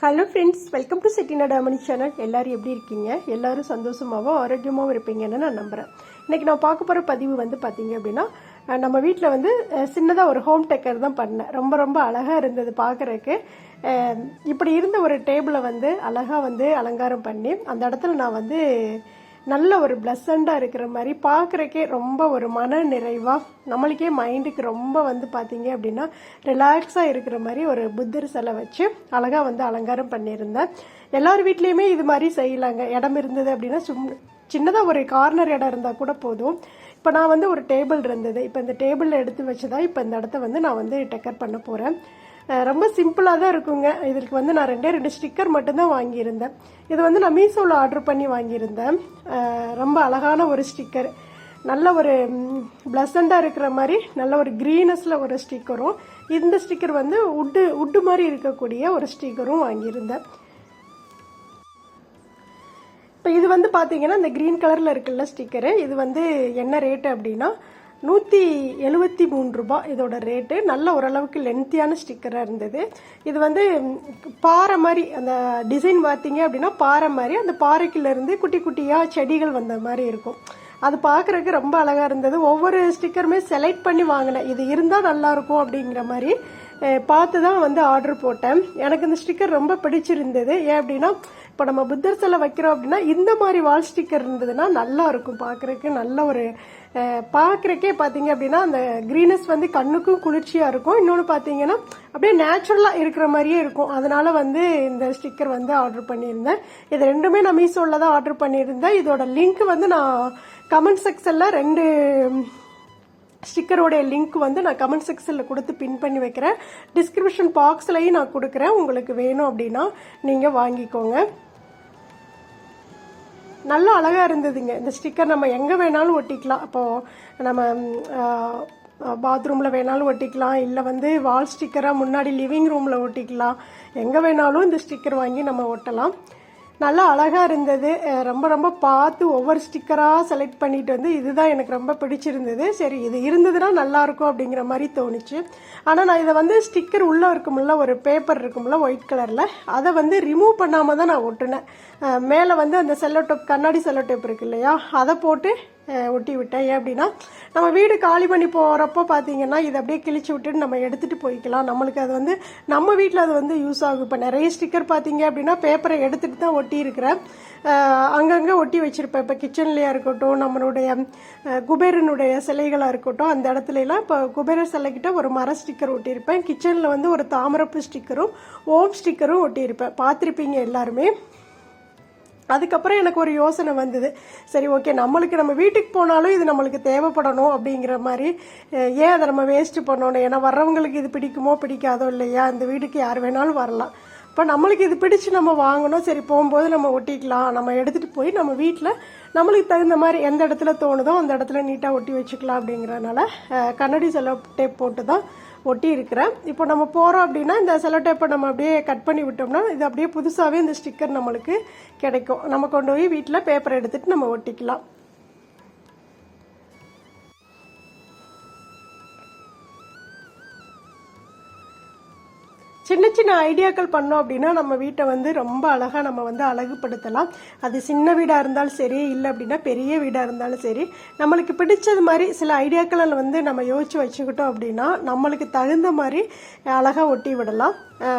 Hello friends welcome to Chettinadu டாமணி channel எல்லோரும் எப்படி இருக்கீங்க? எல்லோரும் சந்தோஷமாகவும் ஆரோக்கியமாகவும் இருப்பீங்கன்னு நான் நம்புகிறேன் இன்னைக்கு நான் பார்க்க போகிற பதிவு வந்து பார்த்தீங்க அப்படின்னா நம்ம வீட்டில் வந்து சின்னதாக ஒரு ஹோம் டெக்கர் தான் பண்ணேன். ரொம்ப ரொம்ப அழகாக இருந்தது பார்க்குறக்கு இப்படி இருந்த ஒரு டேபிளை வந்து அழகாக வந்து அலங்காரம் பண்ணி அந்த இடத்துல நான் வந்து நல்ல ஒரு பிளசண்டாக இருக்கிற மாதிரி பார்க்குறக்கே ரொம்ப ஒரு மன நிறைவாக நம்மளுக்கே மைண்டுக்கு ரொம்ப வந்து பார்த்தீங்க அப்படின்னா ரிலாக்ஸாக இருக்கிற மாதிரி ஒரு புத்தர் சிலை வச்சு அழகாக வந்து அலங்காரம் பண்ணியிருந்தேன். எல்லார் வீட்லேயுமே இது மாதிரி செய்யலாங்க. இடம் இருந்தது அப்படின்னா சும் சின்னதாக ஒரு கார்னர் இடம் இருந்தால் கூட போதும். இப்போ நான் வந்து ஒரு டேபிள் இருந்தது. இப்போ இந்த டேபிளில் எடுத்து வச்சு தான் இப்போ இந்த இடத்த வந்து நான் வந்து டெக்கர் பண்ண போகிறேன் ரொம்ப சிம்பிளாக தான் இருக்குங்க. இதற்கு வந்து நான் ரெண்டே ரெண்டு ஸ்டிக்கர் மட்டும்தான் வாங்கியிருந்தேன். இது வந்து நான் மீஷோவில் ஆர்டர் பண்ணி வாங்கியிருந்தேன். ரொம்ப அழகான ஒரு ஸ்டிக்கர். நல்ல ஒரு ப்ளசண்டாக இருக்கிற மாதிரி நல்ல ஒரு க்ரீனஸில் ஒரு ஸ்டிக்கரும் இந்த ஸ்டிக்கர் வந்து உட்டு உட்டு மாதிரி இருக்கக்கூடிய ஒரு ஸ்டிக்கரும் வாங்கியிருந்தேன். இப்போ இது வந்து பார்த்தீங்கன்னா இந்த க்ரீன் கலரில் இருக்குல்ல ஸ்டிக்கரு. இது வந்து என்ன ரேட்டு அப்படின்னா நூற்றி எழுபத்தி மூணு ரூபாய் இதோட ரேட்டு நல்ல ஓரளவுக்கு லென்த்தியான ஸ்டிக்கராக இருந்தது. இது வந்து பாறை மாதிரி அந்த டிசைன் பார்த்தீங்க அப்படின்னா பாறை மாதிரி அந்த பாறைக்குள்ளேருந்து குட்டி குட்டியாக செடிகள் வந்த மாதிரி இருக்கும். அது பார்க்குறக்கு ரொம்ப அழகாக இருந்தது. ஒவ்வொரு ஸ்டிக்கருமே செலக்ட் பண்ணி வாங்கினேன். இது இருந்தால் நல்லாயிருக்கும் அப்படிங்கிற மாதிரி பார்த்து தான் வந்து ஆர்டர் போட்டேன். எனக்கு இந்த ஸ்டிக்கர் ரொம்ப பிடிச்சிருந்தது. ஏன் அப்படின்னா இப்போ நம்ம புத்தர் சிலை வைக்கிறோம் அப்படின்னா இந்த மாதிரி வால் ஸ்டிக்கர் இருந்ததுன்னா நல்லா இருக்கும் பார்க்குறக்கு நல்ல ஒரு பார்க்குறக்கே பார்த்தீங்க அப்படின்னா அந்த க்ரீனஸ் வந்து கண்ணுக்கும் குளிர்ச்சியாக இருக்கும். இன்னொன்று பார்த்தீங்கன்னா அப்படியே நேச்சுரலாக இருக்கிற மாதிரியே இருக்கும். அதனால் வந்து இந்த ஸ்டிக்கர் வந்து ஆர்டர் பண்ணியிருந்தேன். இது ரெண்டுமே நான் மீஷோவில் தான் ஆர்டர் பண்ணியிருந்தேன். இதோட லிங்க் வந்து நான் கமெண்ட் செக்ஷனில் ரெண்டு ஸ்டிக்கரோடைய லிங்க் வந்து நான் கமெண்ட் செக்ஷனில் கொடுத்து பின் பண்ணி வைக்கிறேன். டிஸ்கிரிப்ஷன் பாக்ஸ்லையும் நான் கொடுக்குறேன். உங்களுக்கு வேணும் அப்படின்னா நீங்கள் வாங்கிக்கோங்க. நல்லா அழகாக இருந்ததுங்க. இந்த ஸ்டிக்கர் நம்ம எங்கே வேணாலும் ஒட்டிக்கலாம். அப்போது நம்ம பாத்ரூமில் வேணாலும் ஒட்டிக்கலாம். இல்லை வந்து வால் ஸ்டிக்கராக முன்னாடி லிவிங் ரூமில் ஒட்டிக்கலாம். எங்கே வேணாலும் இந்த ஸ்டிக்கர் வாங்கி நம்ம ஒட்டலாம். நல்லா அழகாக இருந்தது. ரொம்ப ரொம்ப பார்த்து ஒவ்வொரு ஸ்டிக்கராக செலக்ட் பண்ணிட்டு வந்து இதுதான் எனக்கு ரொம்ப பிடிச்சிருந்தது. சரி இது இருந்ததுன்னா நல்லாயிருக்கும் அப்படிங்கிற மாதிரி தோணுச்சு. ஆனால் நான் இதை வந்து ஸ்டிக்கர் உள்ளே இருக்கும்ல ஒரு பேப்பர் இருக்கும்ல ஒயிட் கலரில் அதை வந்து ரிமூவ் பண்ணாமல் தான் நான் ஒட்டினேன். மேலே வந்து அந்த செல்லோ டேப் கண்ணாடி செல்லோ டேப் இருக்கு இல்லையா அதை போட்டு ஒட்டி விட்டேன். ஏன் அப்படின்னா நம்ம வீடு காலி பண்ணி போகிறப்போ பார்த்தீங்கன்னா இதை அப்படியே கிழிச்சு விட்டுட்டு நம்ம எடுத்துகிட்டு போய்க்கலாம். நம்மளுக்கு அது வந்து நம்ம வீட்டில் அது வந்து யூஸ் ஆகும். இப்போ நிறைய ஸ்டிக்கர் பார்த்தீங்க அப்படின்னா பேப்பரை எடுத்துகிட்டு தான் ஒட்டி இருக்கிறேன். அங்கங்கே ஒட்டி வச்சுருப்பேன். இப்போ கிச்சன்லேயா இருக்கட்டும் நம்மளுடைய குபேரனுடைய சிலைகளாக இருக்கட்டும் அந்த இடத்துலலாம் இப்போ குபேர சிலைக்கிட்ட ஒரு மர ஸ்டிக்கர் ஒட்டியிருப்பேன். கிச்சனில் வந்து ஒரு தாமரப்பு ஸ்டிக்கரும் ஓம் ஸ்டிக்கரும் ஒட்டியிருப்பேன். பார்த்துருப்பீங்க எல்லாருமே. அதுக்கப்புறம் எனக்கு ஒரு யோசனை வந்தது. சரி ஓகே நம்மளுக்கு நம்ம வீட்டுக்கு போனாலும் இது நம்மளுக்கு தேவைப்படணும் அப்படிங்கிற மாதிரி ஏன் அதை நம்ம வேஸ்ட்டு பண்ணணும்? ஏன்னா வர்றவங்களுக்கு இது பிடிக்குமோ பிடிக்காதோ இல்லையா? இந்த வீட்டுக்கு யார் வேணாலும் வரலாம். இப்போ நம்மளுக்கு இது பிடிச்சி நம்ம வாங்கணும். சரி போகும்போது நம்ம ஒட்டிக்கலாம். நம்ம எடுத்துகிட்டு போய் நம்ம வீட்டில் நம்மளுக்கு தகுந்த மாதிரி எந்த இடத்துல தோணுதோ அந்த இடத்துல நீட்டாக ஒட்டி வச்சுக்கலாம் அப்படிங்கிறனால கண்ணாடி செலவு டேப் போட்டு தான் ஒட்டி இருக்கிறேன் இப்போ நம்ம போகிறோம் அப்படின்னா இந்த செலோ டேப்பை நம்ம அப்படியே கட் பண்ணி விட்டோம்னா இது அப்படியே புதுசாகவே இந்த ஸ்டிக்கர் நம்மளுக்கு கிடைக்கும். நம்ம கொண்டு போய் வீட்டில் பேப்பர் எடுத்துகிட்டு நம்ம ஒட்டிக்கலாம். சின்ன சின்ன ஐடியாக்கள் பண்ணோம் அப்படின்னா நம்ம வீட்டை வந்து ரொம்ப அழகாக நம்ம வந்து அழகுபடுத்தலாம். அது சின்ன வீடாக இருந்தாலும் சரி இல்லை அப்படின்னா பெரிய வீடாக இருந்தாலும் சரி நம்மளுக்கு பிடிச்சது மாதிரி சில ஐடியாக்களை வந்து நம்ம யோசித்து வச்சுக்கிட்டோம் அப்படின்னா நம்மளுக்கு தகுந்த மாதிரி அழகாக ஒட்டி விடலாம்.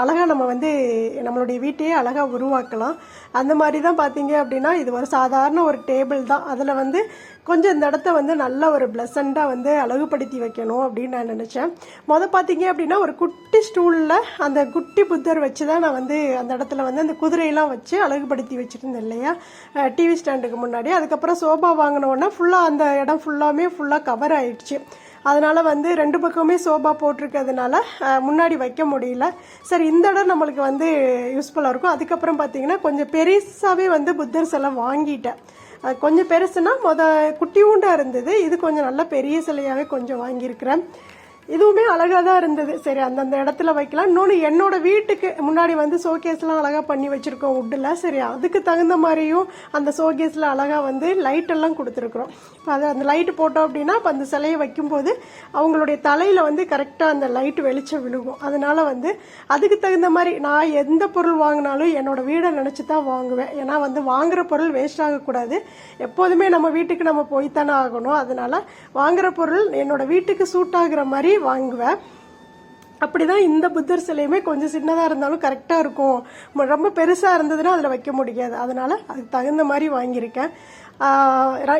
அழகாக நம்ம வந்து நம்மளுடைய வீட்டையே அழகாக உருவாக்கலாம். அந்த மாதிரி தான் பார்த்தீங்க அப்படின்னா இது ஒரு சாதாரண ஒரு டேபிள் தான். அதில் வந்து கொஞ்சம் இந்த இடத்த வந்து நல்ல ஒரு பிளசண்டாக வந்து அழகுபடுத்தி வைக்கணும் அப்படின்னு நான் நினச்சேன். மொதல் பார்த்தீங்க அப்படின்னா ஒரு குட்டி ஸ்டூலில் அந்த குட்டி புத்தர் வச்சு தான் நான் வந்து அந்த இடத்துல வந்து அந்த குதிரையெல்லாம் வச்சு அழகுபடுத்தி வச்சுருந்தேன் இல்லையா? டிவி ஸ்டாண்டுக்கு முன்னாடி. அதுக்கப்புறம் சோபா வாங்கின ஃபுல்லாக அந்த இடம் ஃபுல்லாமே ஃபுல்லாக கவர் ஆயிடுச்சு. அதனால் வந்து ரெண்டு பக்கமே சோபா போட்டிருக்கிறதுனால முன்னாடி வைக்க முடியல. சரி இந்த இடம் நம்மளுக்கு வந்து யூஸ்ஃபுல்லாக இருக்கும். அதுக்கப்புறம் பார்த்தீங்கன்னா கொஞ்சம் பெருசாகவே வந்து புத்தர் சிலை வாங்கிட்டேன். அது கொஞ்சம் பெருசுனா மொத குட்டியூண்டாக இருந்தது. இது கொஞ்சம் நல்லா பெரிய சிலையாகவே கொஞ்சம் வாங்கியிருக்கிறேன். இதுவுமே அழகாக தான் இருந்தது. சரி அந்தந்த இடத்துல வைக்கலாம். இன்னொன்று என்னோட வீட்டுக்கு முன்னாடி வந்து ஷோகேஸ்லாம் அழகாக பண்ணி வச்சுருக்கோம் உட்டில் சரி அதுக்கு தகுந்த மாதிரியும் அந்த ஷோகேஸில் அழகாக வந்து லைட்டெல்லாம் கொடுத்துருக்குறோம். இப்போ அது அந்த லைட்டு போட்டோம் அப்படின்னா இப்போ அந்த சிலையை வைக்கும்போது அவங்களுடைய தலையில் வந்து கரெக்டாக அந்த லைட் வெளிச்சம் விழுகும். அதனால் வந்து அதுக்கு தகுந்த மாதிரி நான் எந்த பொருள் வாங்கினாலும் என்னோட வீடை நினச்சி தான் வாங்குவேன். ஏன்னா வந்து வாங்குகிற பொருள் வேஸ்ட் ஆகக்கூடாது. எப்போதுமே நம்ம வீட்டுக்கு நம்ம போய்த்தானே ஆகணும். அதனால் வாங்குகிற பொருள் என்னோட வீட்டுக்கு சூட் ஆகுற மாதிரி வாங்குவேன். அப்படிதான் இந்த புத்தர் சிலையுமே கொஞ்சம் சின்னதாக இருந்தாலும் கரெக்டாக இருக்கும். ரொம்ப பெருசாக இருந்ததுன்னா அதில் வைக்க முடியாது. அதனால அதுக்கு தகுந்த மாதிரி வாங்கியிருக்கேன்.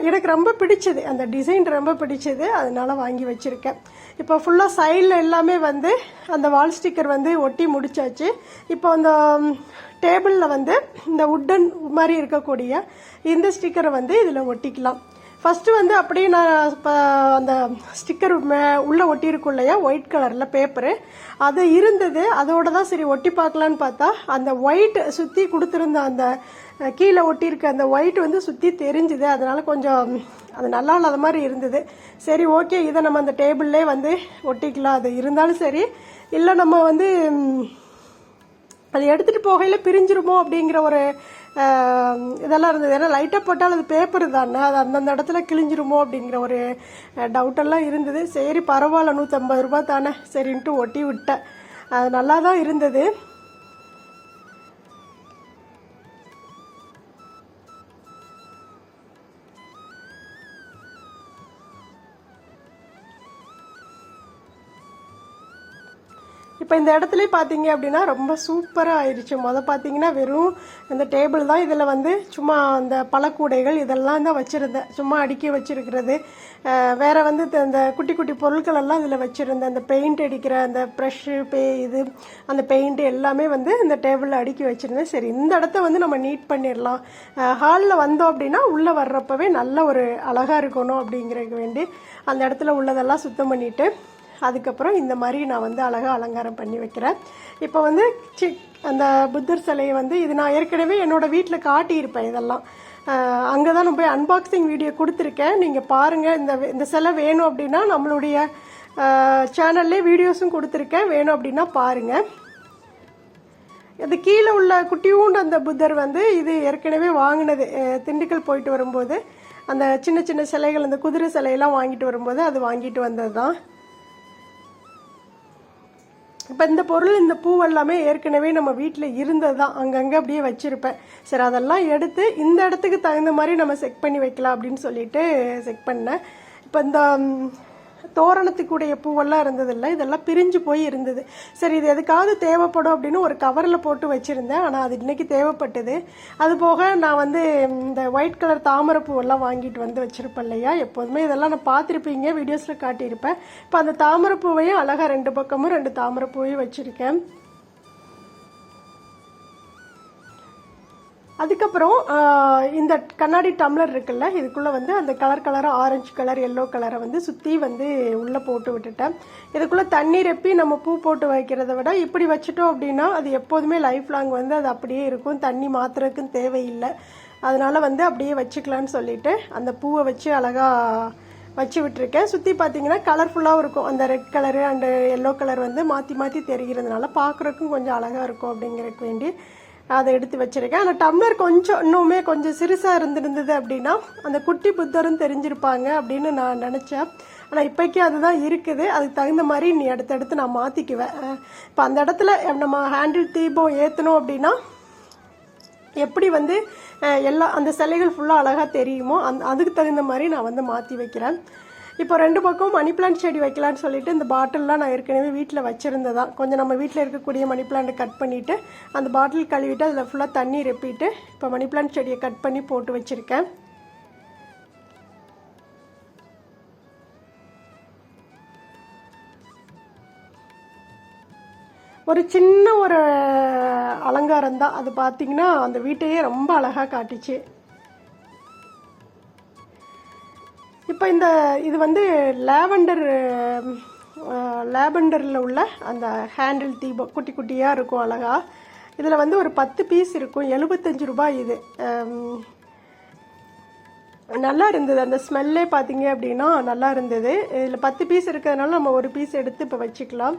எனக்கு ரொம்ப பிடிச்சது. அந்த டிசைன் ரொம்ப பிடிச்சது. அதனால வாங்கி வச்சிருக்கேன். இப்போ ஃபுல்லாக சைடில் எல்லாமே வந்து அந்த வால் ஸ்டிக்கர் வந்து ஒட்டி முடிச்சாச்சு. இப்போ அந்த டேபிளில் வந்து இந்த உட்டன் மாதிரி இருக்கக்கூடிய இந்த ஸ்டிக்கரை வந்து இதில் ஒட்டிக்கலாம். ஃபஸ்ட்டு வந்து அப்படியே நான் இப்போ அந்த ஸ்டிக்கர் உள்ளே ஒட்டியிருக்கும் இல்லையா? ஒயிட் கலரில் பேப்பரு அது இருந்தது. அதோட தான் சரி ஒட்டி பார்க்கலான்னு பார்த்தா அந்த ஒயிட் சுற்றி கொடுத்துருந்த அந்த கீழே ஒட்டியிருக்க அந்த ஒயிட் வந்து சுற்றி தெரிஞ்சுது. அதனால் கொஞ்சம் அது நல்லா இல்லாத மாதிரி இருந்தது. சரி ஓகே இதை நம்ம அந்த டேபிள்லே வந்து ஒட்டிக்கலாம். அது இருந்தாலும் சரி. இல்லை நம்ம வந்து அது எடுத்துகிட்டு போகையில் பிரிஞ்சிருமோ அப்படிங்கிற ஒரு இதெல்லாம் இருந்தது. ஏன்னா லைட்டாக போட்டால் அது பேப்பர் தானே. அது அந்தந்த இடத்துல கிழிஞ்சிருமோ அப்படிங்கிற ஒரு டவுட்டெல்லாம் இருந்தது. சரி பரவாயில்ல நூற்றம்பது ரூபாய் தானே. சரின்ட்டு ஒட்டி விட்டேன். அது நல்லா தான் இருந்தது. இந்த இடத்துல பார்த்தீங்க அப்படின்னா ரொம்ப சூப்பராக ஆயிடுச்சு மொதல் பார்த்தீங்கன்னா வெறும் இந்த டேபிள் தான். இதில் வந்து சும்மா அந்த பழக்கூடைகள் இதெல்லாம் தான் வச்சுருந்தேன். சும்மா அடுக்கி வச்சிருக்கிறது. வேறு வந்து த- இந்த குட்டி குட்டி பொருட்கள் எல்லாம் இதில் வச்சுருந்தேன். அந்த பெயிண்ட் அடிக்கிற அந்த ப்ரஷ்ஷு பே இது அந்த பெயிண்ட் எல்லாமே வந்து இந்த டேபிளில் அடுக்கி வச்சுருந்தேன். சரி இந்த இடத்த வந்து நம்ம நீட் பண்ணிடலாம். ஹாலில் வந்தோம் அப்படின்னா உள்ளே வர்றப்பவே நல்ல ஒரு அழகாக இருக்கணும் அப்படிங்கிறதுக்கு வேண்டி அந்த இடத்துல உள்ளதெல்லாம் சுத்தம் பண்ணிவிட்டு அதுக்கப்புறம் இந்த மாதிரி நான் வந்து அழகாக அலங்காரம் பண்ணி வைக்கிறேன். இப்போ வந்து சி அந்த புத்தர் சிலையை வந்து இது நான் ஏற்கனவே என்னோட வீட்டில் காட்டியிருப்பேன் இதெல்லாம். அங்கே தான் நான் போய் அன்பாக்சிங் வீடியோ கொடுத்துருக்கேன். நீங்கள் பாருங்கள் இந்த இந்த சிலை வேணும் அப்படின்னா நம்மளுடைய சேனல்லே வீடியோஸும் கொடுத்துருக்கேன். வேணும் அப்படின்னா பாருங்கள் இது கீழே உள்ள குட்டியூண்டு அந்த புத்தர் வந்து இது ஏற்கனவே வாங்கினது. திண்டுக்கல் போயிட்டு வரும்போது அந்த சின்ன சின்ன சிலைகள் அந்த குதிரை சிலையெல்லாம் வாங்கிட்டு வரும்போது அது வாங்கிட்டு வந்தது தான் இப்போ இந்த பொருள் இந்த பூ எல்லாமே ஏற்கனவே நம்ம வீட்டில் இருந்தது தான் அங்கங்கே அப்படியே வச்சுருப்பேன். சரி அதெல்லாம் எடுத்து இந்த இடத்துக்கு தகுந்த மாதிரி நம்ம செக் பண்ணி வைக்கலாம் அப்படின்னு சொல்லிட்டு செக் பண்ணேன். இப்போ இந்த தோரணத்துக்குடைய பூவெல்லாம் இருந்ததில்ல. இதெல்லாம் பிரிஞ்சு போய் இருந்தது. சரி இது எதுக்காவது தேவைப்படும் அப்படின்னு ஒரு கவரில் போட்டு வச்சுருந்தேன். ஆனால் அது இன்றைக்கி தேவைப்பட்டது. அது போக நான் வந்து இந்த ஒயிட் கலர் தாமரை பூவெல்லாம் வாங்கிட்டு வந்து வச்சுருப்பேன் இல்லையா? எப்போதுமே இதெல்லாம் நான் பார்த்துருப்பீங்க வீடியோஸில் காட்டியிருப்பேன். இப்போ அந்த தாமரை பூவையும் அழகாக ரெண்டு பக்கமும் ரெண்டு தாமரை பூவையும் வச்சுருக்கேன். அதுக்கப்புறம் இந்த கண்ணாடி டம்ளர் இருக்குல்ல இதுக்குள்ளே வந்து அந்த கலர் கலராக ஆரஞ்சு கலர் எல்லோ கலரை வந்து சுற்றி வந்து உள்ளே போட்டு விட்டுட்டேன். இதுக்குள்ளே தண்ணி ரெப்பி நம்ம பூ போட்டு வைக்கிறத விட இப்படி வச்சுட்டோம் அப்படின்னா அது எப்போதுமே லைஃப் லாங் வந்து அது அப்படியே இருக்கும். தண்ணி மாத்துறதுக்கும் தேவையில்லை. அதனால் வந்து அப்படியே வச்சுக்கலான்னு சொல்லிட்டு அந்த பூவை வச்சு அழகாக வச்சு விட்டுருக்கேன். சுற்றி பார்த்தீங்கன்னா கலர்ஃபுல்லாகவும் இருக்கும். அந்த red colour and yellow colour வந்து மாற்றி மாற்றி தெரிகிறதுனால பார்க்குறக்கும் கொஞ்சம் அழகாக இருக்கும் அப்படிங்கிறதுக்கு வேண்டி. அதை எடுத்து வச்சுருக்கேன். ஆனால் டம்ளர் கொஞ்சம் இன்னுமே கொஞ்சம் சிறுசாக இருந்திருந்தது அப்படின்னா அந்த குட்டி புத்தரும் தெரிஞ்சிருப்பாங்க அப்படின்னு நான் நினச்சேன். ஆனால் இப்போக்கி அதுதான் இருக்குது. அதுக்கு தகுந்த மாதிரி நீ அடுத்தடுத்து நான் மாற்றிக்குவேன் இப்போ அந்த இடத்துல நம்ம ஹேண்டில் தீபம் ஏற்றணும் அப்படின்னா எப்படி வந்து எல்லா அந்த சிலைகள் ஃபுல்லாக அழகாக தெரியுமோ அந் அதுக்கு தகுந்த மாதிரி நான் வந்து மாற்றி வைக்கிறேன். இப்போ ரெண்டு பக்கம் மணி பிளான்ட் செடி வைக்கலான்னு சொல்லிட்டு இந்த பாட்டில்லாம் நான் ஏற்கனவே வீட்டில் வச்சுருந்ததான் கொஞ்சம் நம்ம வீட்டில் இருக்கக்கூடிய மணி பிளான்ட்டை கட் பண்ணிவிட்டு அந்த பாட்டில் கழுவிட்டு அதில் ஃபுல்லாக தண்ணி ரெப்பிட்டு இப்போ மணி பிளான்ட் செடியை கட் பண்ணி போட்டு வச்சுருக்கேன். ஒரு சின்ன ஒரு அலங்காரம் தான் அது பார்த்தீங்கன்னா அந்த வீட்டையே ரொம்ப அழகாக காட்டுச்சு. இப்போ இந்த இது வந்து லேவண்டர் லேவண்டரில் உள்ள அந்த ஹேண்டில் தீபம் குட்டி குட்டியாக இருக்கும் அழகாக இதில் வந்து ஒரு பத்து பீஸ் இருக்கும் எழுபத்தஞ்சு ரூபாய் இது. நல்லா இருந்தது. அந்த ஸ்மெல்லே பார்த்தீங்க அப்படின்னா நல்லா இருந்தது. இதில் பத்து பீஸ் இருக்கிறதுனால நம்ம ஒரு பீஸ் எடுத்து இப்போ வச்சுக்கலாம்.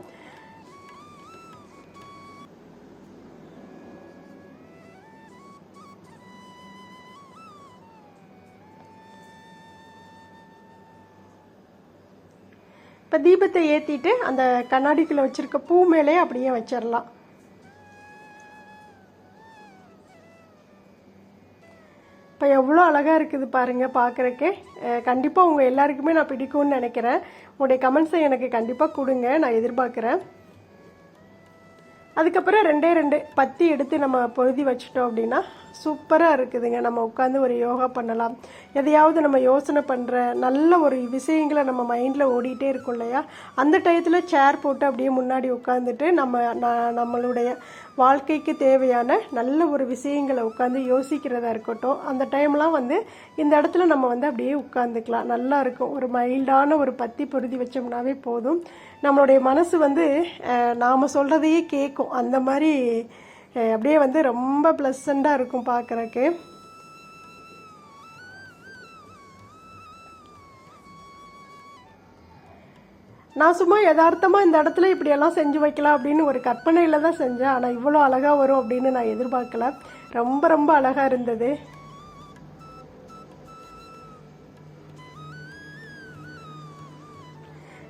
இப்போ தீபத்தை ஏற்றிட்டு அந்த கண்ணாடிக்குள்ளே வச்சுருக்க பூ மேலே அப்படியே வச்சிடலாம் இப்போ எவ்வளோ அழகாக இருக்குது பாருங்கள் பார்க்குறக்கே கண்டிப்பாக உங்கள் எல்லாருக்குமே நான் பிடிக்கும்னு நினைக்கிறேன். உங்களுடைய கமெண்ட்ஸை எனக்கு கண்டிப்பாக கொடுங்க. நான் எதிர்பார்க்குறேன். அதுக்கப்புறம் ரெண்டே ரெண்டு பத்தி எடுத்து நம்ம பொழுதி வச்சிட்டோம் அப்படின்னா சூப்பராக இருக்குதுங்க. நம்ம உட்காந்து ஒரு யோகா பண்ணலாம். எதையாவது நம்ம யோசனை பண்ணுற நல்ல ஒரு விஷயங்களை நம்ம மைண்டில் ஓடிட்டே இருக்கும் இல்லையா? அந்த டயத்தில் சேர் போட்டு அப்படியே முன்னாடி உட்காந்துட்டு நம்ம நம்மளுடைய வாழ்க்கைக்கு தேவையான நல்ல ஒரு விஷயங்களை உட்காந்து யோசிக்கிறதா இருக்கட்டும். அந்த டைம்லாம் வந்து இந்த இடத்துல நம்ம வந்து அப்படியே உட்காந்துக்கலாம் நல்லா இருக்கும். ஒரு மைல்டான ஒரு பத்தி பொருதி வச்சோம்னாவே போதும். நம்மளுடைய மனசு வந்து நாம் நாம சொல்றதையே கேட்கும் அந்த மாதிரி அப்படியே வந்து ரொம்ப ப்ளசண்ட்டாக இருக்கும் பார்க்குறக்கு. நான் சும்மா யதார்த்தமாக இந்த இடத்துல இப்படியெல்லாம் செஞ்சு வைக்கலாம் அப்படின்னு ஒரு கற்பனையில் தான் செஞ்சேன். ஆனால் இவ்வளோ அழகாக வரும் அப்படின்னு நான் எதிர்பார்க்கல. ரொம்ப ரொம்ப அழகாக இருந்தது.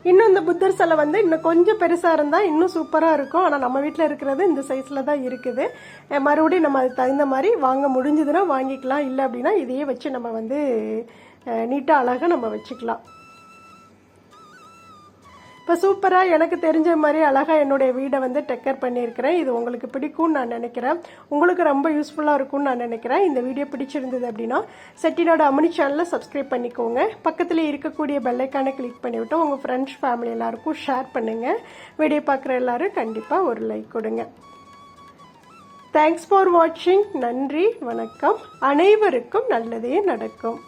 இன்னும் இந்த புத்தர் சிலை வந்து இன்னும் கொஞ்சம் பெருசாக இருந்தால் இன்னும் சூப்பராக இருக்கும். ஆனால் நம்ம வீட்டில் இருக்கிறது இந்த சைஸில் தான் இருக்குது. மறுபடியும் நம்ம அதுக்கு தகுந்த மாதிரி வாங்க முடிஞ்சதுன்னா வாங்கிக்கலாம். இல்லை அப்படின்னா இதையே வச்சு நம்ம வந்து நீட்டாக அழகாக நம்ம வச்சுக்கலாம். இப்போ சூப்பராக எனக்கு தெரிஞ்ச மாதிரி அழகாக என்னுடைய வீடை வந்து டெக்கர் பண்ணியிருக்கிறேன். இது உங்களுக்கு பிடிக்கும்னு நான் நினைக்கிறேன். உங்களுக்கு ரொம்ப யூஸ்ஃபுல்லாக இருக்கும்னு நான் நினைக்கிறேன். இந்த வீடியோ பிடிச்சிருந்தது அப்படின்னா செட்டினோட அமனி சேனலை சப்ஸ்கிரைப் பண்ணிக்கோங்க. பக்கத்தில் இருக்கக்கூடிய பெல்லைக்கானை கிளிக் பண்ணிவிட்டு உங்கள் ஃப்ரெண்ட்ஸ் ஃபேமிலி எல்லாருக்கும் ஷேர் பண்ணுங்கள் வீடியோ பார்க்குற எல்லோரும் கண்டிப்பாக ஒரு லைக் கொடுங்க. தேங்க்ஸ் ஃபார் வாட்சிங் நன்றி வணக்கம். அனைவருக்கும் நல்லதே நடக்கும்.